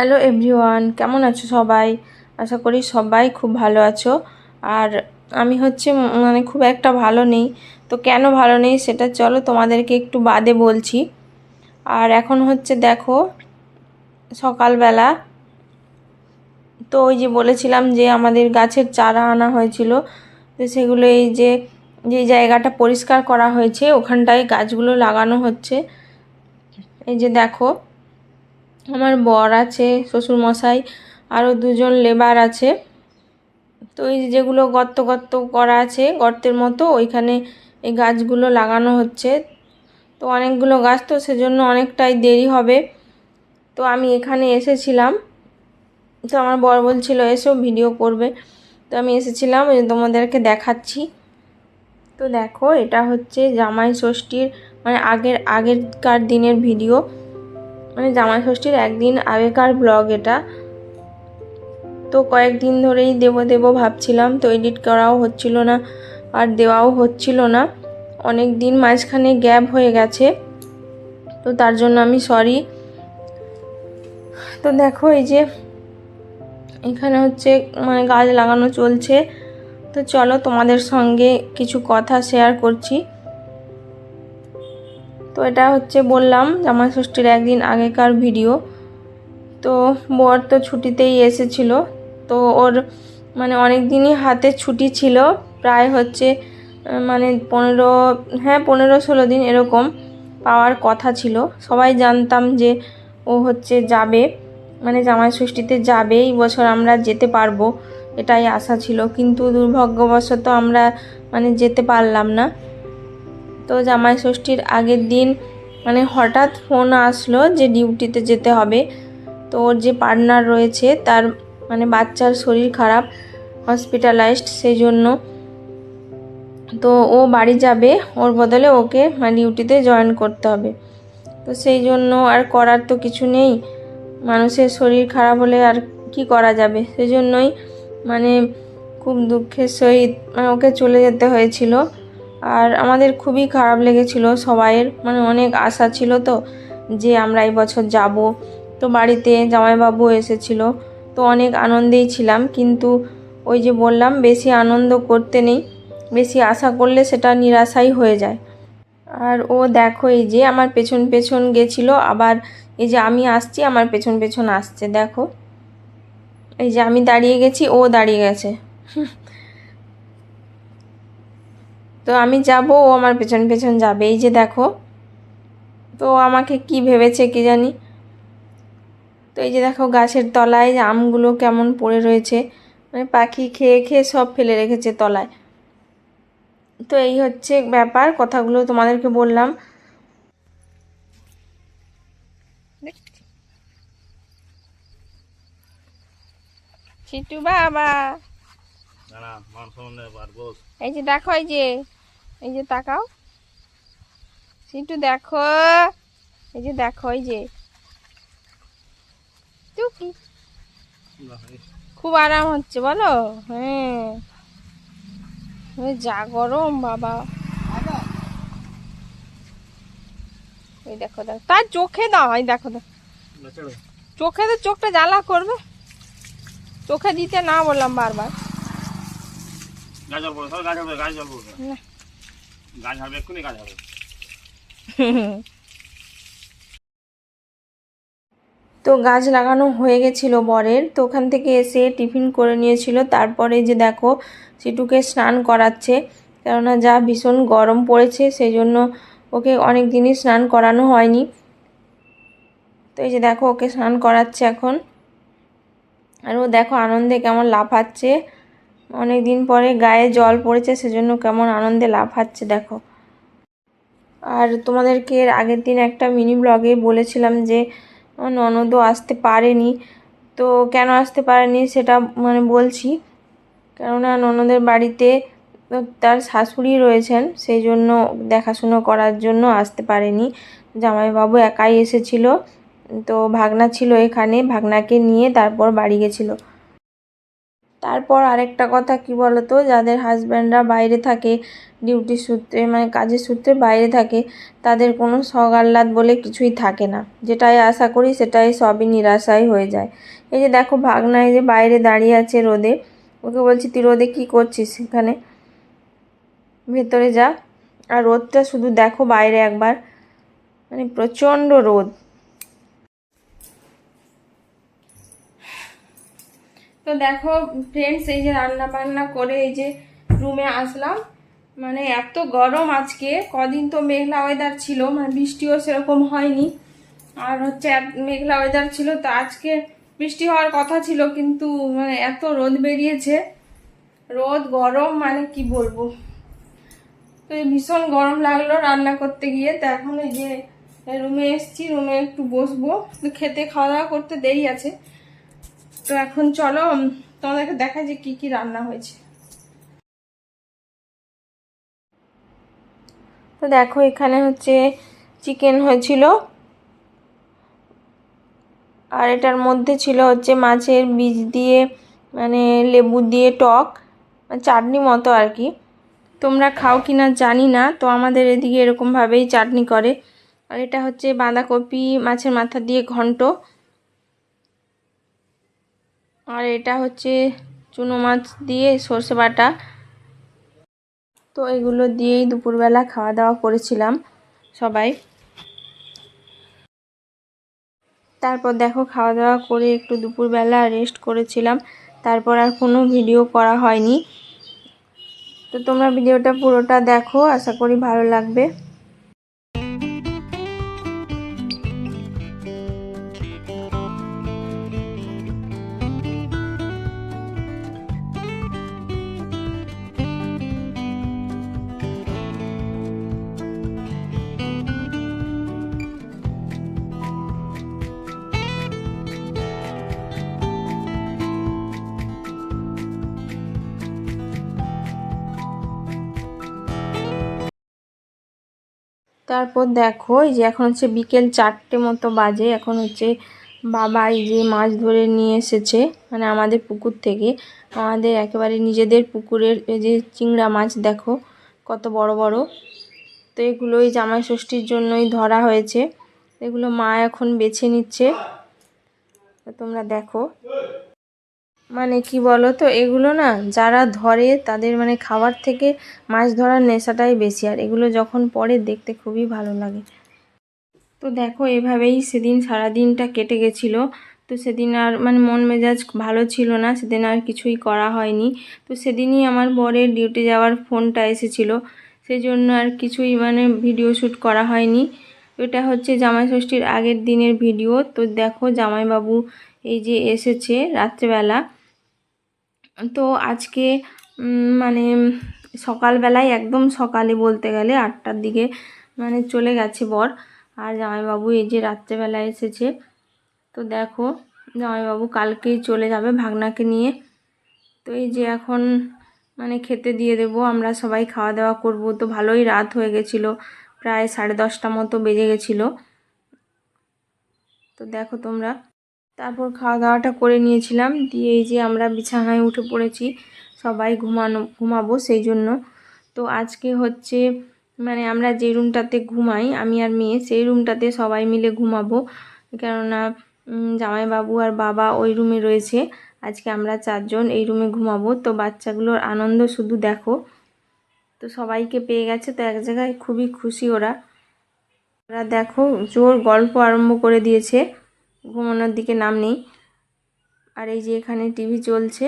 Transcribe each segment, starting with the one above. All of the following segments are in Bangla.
হ্যালো এভরিওয়ান কেমন আছো সবাই? আশা করি সবাই খুব ভালো আছো। আর আমি হচ্ছে মানে খুব একটা ভালো নেই। তো কেন ভালো নেই সেটা চলো তোমাদেরকে একটু বাদে বলছি। আর এখন হচ্ছে দেখো, সকালবেলা তো ওই যে বলেছিলাম যে আমাদের গাছের চারা আনা হয়েছিল। তো সেগুলো এই যে যে জায়গাটা পরিষ্কার করা হয়েছে, ওখানটায় গাছগুলো লাগানো হচ্ছে। এই যে দেখো আমার বর আছে, শ্বশুরমশাই, আরও দুজন লেবার আছে। তো এই যেগুলো গর্ত গর্ত করা আছে, গর্তের মতো, ওইখানে এই গাছগুলো লাগানো হচ্ছে। তো অনেকগুলো গাছ, তো সেজন্য অনেকটাই দেরি হবে। তো আমি এখানে এসেছিলাম। তো আমার বর বলছিল, এসো, ভিডিও করবে। তো আমি এসেছিলাম ওই তোমাদেরকে দেখাচ্ছি। তো দেখো, এটা হচ্ছে জামাই ষষ্ঠীর মানে আগের, আগেরকার দিনের ভিডিও। মানে জামাই ষষ্ঠীর একদিন আগেকার ব্লগ এটা। তো কয়েকদিন ধরেই দেবো দেবো ভাবছিলাম, তো এডিট করাও হচ্ছিল না আর দেওয়াও হচ্ছিল না। অনেক দিন মাঝখানে গ্যাপ হয়ে গেছে, তো তার জন্য আমি সরি তো দেখো এই যে এখানে হচ্ছে মানে গাছ লাগানো চলছে। তো চলো তোমাদের সঙ্গে কিছু কথা শেয়ার করছি। তো এটা হচ্ছে বললাম জামাই ষষ্ঠীর একদিন আগেকার ভিডিও। তো বর তো ছুটিতেই এসেছিল। তো ওর মানে অনেক দিনই হাতে ছুটি ছিল। প্রায় হচ্ছে মানে পনেরো হ্যাঁ পনেরো ষোলো দিন এরকম পাওয়ার কথা ছিল। সবাই জানতাম যে ও হচ্ছে যাবে। মানে জামাই ষষ্ঠীতে যাবে এই বছর আমরা যেতে পারব, এটাই আশা ছিল। কিন্তু দুর্ভাগ্যবশত আমরা মানে যেতে পারলাম না। তো জামাই ষষ্ঠীর আগের দিন মানে হঠাৎ ফোন আসলো যে ডিউটিতে যেতে হবে। তো ওর যে পার্টনার রয়েছে, তার মানে বাচ্চার শরীর খারাপ, হসপিটালাইজড সেই জন্য তো ও বাড়ি যাবে, ওর বদলে ওকে মানে ডিউটিতে জয়েন করতে হবে। তো সেই জন্য আর করার তো কিছু নেই। মানুষের শরীর খারাপ হলে আর কি করা যাবে? সেই জন্যই মানে খুব দুঃখের সহিত মানে ওকে চলে যেতে হয়েছিল। আর আমাদের খুবই খারাপ লেগেছিল সবাইয়ের মানে অনেক আশা ছিল তো যে আমরা এই বছর যাব। তো বাড়িতে জামাইবাবু এসেছিল, তো অনেক আনন্দেই ছিলাম। কিন্তু ওই যে বললাম, বেশি আনন্দ করতে নেই, বেশি আশা করলে সেটা নিরাশাই হয়ে যায়। আর ও দেখো এই যে আমার পেছন পেছন গেছিল, আবার এই যে আমি আসছি, আমার পেছন পেছন আসছে, দেখো। এই যে আমি দাঁড়িয়ে গেছি, ও দাঁড়িয়ে গেছে। তো আমি যাব, ও আমার পেছন পেছন যাবে। এই যে দেখো, তো আমাকে কি ভেবেছে কি জানি? তো এই যে দেখো, গাছের তলায় আমগুলো কেমন পড়ে রয়েছে। মানে পাখি খেয়ে খেয়ে সব ফেলে রেখেছে তলায়। তো এই হচ্ছে ব্যাপার, কথাগুলো তোমাদেরকে বললাম। ছিটু বাবা! এই যে দেখো এই যে এই যে তাকাও। সিটু দেখো। এই যে দেখো এই যে। টুকি খুব আরাম হচ্ছে বলো? হ্যাঁ। যা গরম বাবা। এই দেখো দেখো। তার চোখে দাও এই দেখো দেখো। চোখে তো চোখটা জ্বালা করবে। চোখে দিতে না বললাম বারবার। গাছ হবে এক্ষুনি গাছ হবে। তো গাছ লাগানো হয়ে গেছিল বরের তো ওখান থেকে এসে টিফিন করে নিয়েছিল। তারপরে যে দেখো সিটুকে স্নান করাচ্ছে কেননা যা ভীষণ গরম পড়েছে সেই জন্য ওকে অনেক দিনই স্নান করানো হয়নি। তো এই যে দেখো ওকে স্নান করাচ্ছে এখন। আর ও দেখো আনন্দে কেমন লাফাচ্ছে। অনেক দিন পরে গায়ে জল পড়েছে, সেজন্য কেমন আনন্দে লাফাচ্ছে, দেখো। আর তোমাদেরকে এর আগের দিন একটা মিনি ব্লগে বলেছিলাম যে ননদও আসতে পারেনি। তো কেন আসতে পারেনি সেটা মানে বলছি। কেননা ননদের বাড়িতে তার শাশুড়ি রয়েছেন সেই জন্য দেখাশুনো করার জন্য আসতে পারেনি। জামাইবাবু একাই এসেছিল, তো ভাগনা ছিল এখানে, ভাগনাকে নিয়ে তারপর বাড়ি গেছিল। তারপর আরেকটা কথা, কি বলতো? যাদের হাজব্যান্ডরা বাইরে থাকে ডিউটি সূত্রে মানে কাজের সূত্রে বাইরে থাকে, তাদের কোনো শখ আহ্লাদ বলে কিছুই থাকে না। যেটাই আশা করি সেটাই সবই নিরাশাই হয়ে যায়। এই যে দেখো, ভাগনা এই যে বাইরে দাঁড়িয়ে আছে রোদে, ওকে বলছি, তুই রোদে কী করছিস সেখানে ভেতরে যা। আর রোদটা শুধু দেখো বাইরে একবার মানে প্রচণ্ড রোদ। তো দেখো ফ্রেন্ডস এই যে রান্না বান্না করে এই যে রুমে আসলাম। মানে এত গরম আজকে, কদিন তো মেঘলা ওয়েদার ছিল মানে বৃষ্টিও সেরকম হয়নি। আর হচ্ছে মেঘলা ওয়েদার ছিল, তো আজকে বৃষ্টি হওয়ার কথা ছিল, কিন্তু মানে এত রোদ বেরিয়েছে। রোদ, গরম মানে কি বলব? তো ভীষণ গরম লাগল রান্না করতে গিয়ে। তো এখন এই যে রুমে এসছি রুমে একটু বসবো। খেতে খাওয়া দাওয়া করতে দেরি আছে। তো এখন চলো তোমাদেরকে দেখা যে কি কি রান্না হয়েছে। তো দেখো, এখানে হচ্ছে চিকেন হয়েছিল। আর এটার মধ্যে ছিল হচ্ছে মাছের বীজ দিয়ে মানে লেবু দিয়ে টক মানে চাটনি মতো আর কি। তোমরা খাও কি না জানি না, তো আমাদের এদিকে এরকমভাবেই চাটনি করে। আর এটা হচ্ছে বাঁধাকপি মাছের মাথা দিয়ে ঘন্ট। আর এটা হচ্ছে চুনো মাছ দিয়ে সর্ষে বাটা। তো এগুলো দিয়েই দুপুরবেলা খাওয়া দাওয়া করেছিলাম সবাই। তারপর দেখো খাওয়া দাওয়া করে একটু দুপুরবেলা রেস্ট করেছিলাম। তারপর আর কোনো ভিডিও করা হয়নি। তো তোমরা ভিডিওটা পুরোটা দেখো, আশা করি ভালো লাগবে। তারপর দেখো, এই যে এখন হচ্ছে বিকেল চারটে মতো বাজে। এখন হচ্ছে বাবা এই যে মাছ ধরে নিয়ে এসেছে মানে আমাদের পুকুর থেকে। আমাদের একেবারে নিজেদের পুকুরের এই যে চিংড়া মাছ, দেখো কত বড় বড়। তো এগুলো এই জামাই ষষ্ঠীর জন্যই ধরা হয়েছে। এগুলো মা এখন বেছে নিচ্ছে। তোমরা দেখো। মানে কি বলো তো এগুলো না যারা ধরে তাদের মানে খাবার থেকে মাছ ধরার নেশাটাই বেশি। আর এগুলো যখন পড়ে দেখতে খুবই ভালো লাগে। তো দেখো, এভাবেই সেদিন সারা দিনটা কেটে গেছিল। তো সেদিন আর মানে মন মেজাজ ভালো ছিল না, সেদিন আর কিছুই করা হয়নি। তো সেদিনই আমার বরের ডিউটি যাওয়ার ফোনটা এসেছিল। সেই জন্য আর কিছুই মানে ভিডিও শ্যুট করা হয়নি। এটা হচ্ছে জামাই ষষ্ঠীর আগের দিনের ভিডিও। তো দেখো, জামাইবাবু এই যে এসেছে রাত্রেবেলা। তো আজকে মানে সকালবেলায় একদম সকালে বলতে গেলে আটটার দিকে মানে চলে গেছে বর। আর জামাইবাবু এই যে রাত্রেবেলা এসেছে। তো দেখো, জামাইবাবু কালকেই চলে যাবে ভাগনাকে নিয়ে। তো এই যে এখন মানে খেতে দিয়ে দেবো, আমরা সবাই খাওয়া দাওয়া করব। তো ভালোই রাত হয়ে গেছিল, প্রায় সাড়ে দশটা মতো বেজে গেছিল। তো দেখো তোমরা তারপর খাওয়া দাওয়াটা করে নিয়েছিলাম। দিয়ে এই যে আমরা বিছানায় উঠে পড়েছি, সবাই ঘুমানো, ঘুমাবো সেই জন্য তো আজকে হচ্ছে মানে আমরা যে রুমটাতে ঘুমাই, আমি আর মেয়ে, সেই রুমটাতে সবাই মিলে ঘুমাবো। কেননা জামাইবাবু আর বাবা ওই রুমে রয়েছে। আজকে আমরা চারজন এই রুমে ঘুমাবো। তো বাচ্চাগুলোর আনন্দ শুধু দেখো। তো সবাইকে পেয়ে গেছে, তো এক জায়গায় খুবই খুশি ওরা। ওরা দেখো, জোর গল্প আরম্ভ করে দিয়েছে। ঘুমানোর দিকে নাম নেই। আর এই যে এখানে টিভি চলছে।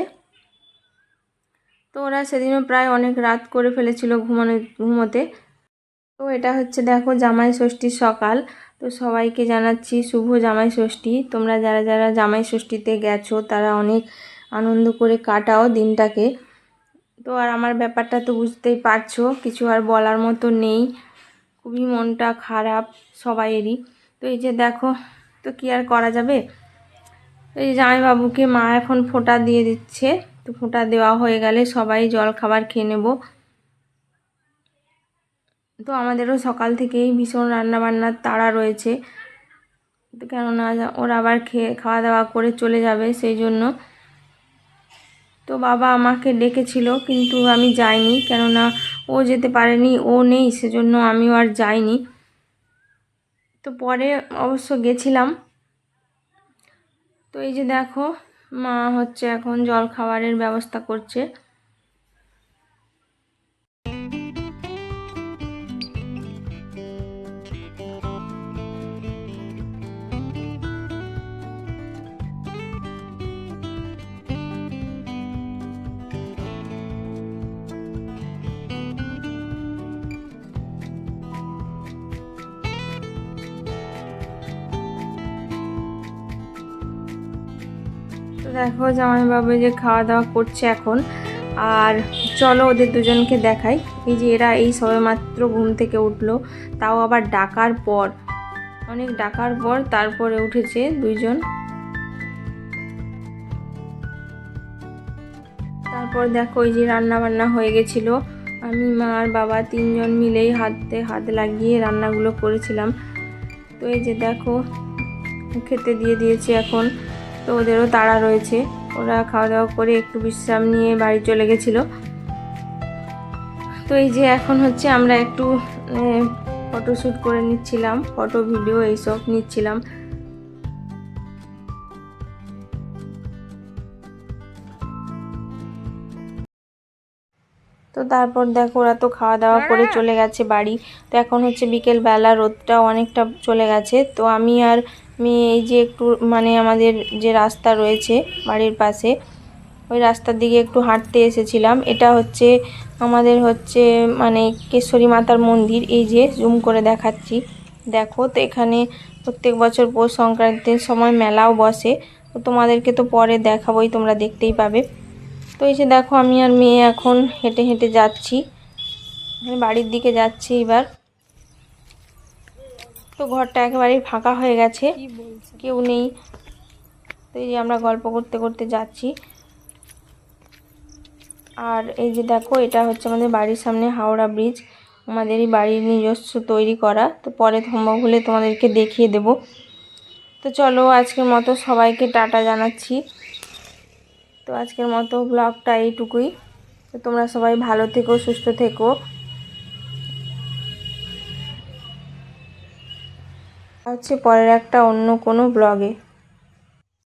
তো ওরা সেদিনও প্রায় অনেক রাত করে ফেলেছিল ঘুমানো, ঘুমোতে। তো এটা হচ্ছে দেখো জামাই ষষ্ঠীর সকাল। তো সবাইকে জানাচ্ছি শুভ জামাই ষষ্ঠী। তোমরা যারা যারা জামাই ষষ্ঠীতে গেছো, তারা অনেক আনন্দ করে কাটাও দিনটাকে। তো আর আমার ব্যাপারটা তো বুঝতেই পারছ, কিছু আর বলার মতো নেই। খুবই মনটা খারাপ সবাইয়েরই। তো এই যে দেখো তো কি আর করা যাবে? এই জামাইবাবুকে মা এখন ফোঁটা দিয়ে দিচ্ছে। তো ফোঁটা দেওয়া হয়ে গেলে সবাই জল খাবার খেয়ে নেব। তো আমাদেরও সকাল থেকেই ভীষণ রান্না বান্নার তাড়া রয়েছে। তো কেননা ওরা আবার খেয়ে খাওয়া দাওয়া করে চলে যাবে সেই জন্য। তো বাবা আমাকে ডেকেছিল, কিন্তু আমি যাইনি। কেননা ও যেতে পারেনি, ও নেই, সেজন্য আমিও আর যাইনি। তো পরে অবশ্য গেছিলাম। তো এই যে দেখো, মা হচ্ছে এখন জল খাবারের ব্যবস্থা করছে। তো দেখো জামাইবাবু যে খাওয়া দাওয়া করছে এখন। আর চলো ওদের দুজনকে দেখাই। এই যে এরা এই সবেমাত্র ঘুম থেকে উঠল, তাও আবার ডাকার পর। অনেক ডাকার পর তারপরে উঠেছে দুইজন। তারপর দেখো এই যে রান্না বান্না হয়ে গেছিল। আমি, মা আর বাবা তিনজন মিলেই হাতে হাত লাগিয়ে রান্নাগুলো করেছিলাম। তো এই যে দেখো, খেতে দিয়ে দিয়েছি এখন। তো ওদেরও তাড়া রয়েছে। ওরা খাওয়া দাওয়া করে একটু বিশ্রাম নিয়ে বাড়ি চলে গেছিল। তো এই যে এখন হচ্ছে আমরা একটু ফটোশ্যুট করে নিচ্ছিলাম ফটো ভিডিও এইসব নিচ্ছিলাম। তো তারপর দেখো ওরা তো খাওয়া দাওয়া করে চলে গেছে বাড়ি। তো এখন হচ্ছে বিকেলবেলা রোদটা অনেকটা চলে গেছে। তো আমি আর মেয়ে এই যে একটু মানে আমাদের যে রাস্তা রয়েছে বাড়ির পাশে ওই রাস্তার দিকে একটু হাঁটতে এসেছিলাম। এটা হচ্ছে আমাদের হচ্ছে মানে কেশ্বরী মাতার মন্দির। এই যে জুম করে দেখাচ্ছি। দেখো তো এখানে প্রত্যেক বছর পৌষ সংক্রান্তির সময় মেলাও বসে। তো তোমাদেরকে তো পরে দেখাবোই তোমরা দেখতেই পাবে। তো এই যে দেখো আমি আর মেয়ে এখন হেঁটে হেঁটে যাচ্ছি। বাড়ির দিকে যাচ্ছি এবার। তো ঘরটা একেবারেই ফাঁকা হয়ে গেছে। কেউ নেই। তো এই যে আমরা গল্প করতে করতে যাচ্ছি। আর এই যে দেখো এটা হচ্ছে আমাদের বাড়ির সামনে হাওড়া ব্রিজ। আমাদেরই বাড়ির নিজস্ব তৈরি করা। তো পরে সম্ভব হলে তোমাদেরকে দেখিয়ে দেব। তো চলো আজকের মতো সবাইকে টাটা জানাচ্ছি। তো আজকের মতো ব্লগটা এইটুকুই। তো তোমরা সবাই ভালো থেকো, সুস্থ থেকো। হচ্ছে পরের একটা অন্য কোনো ব্লগে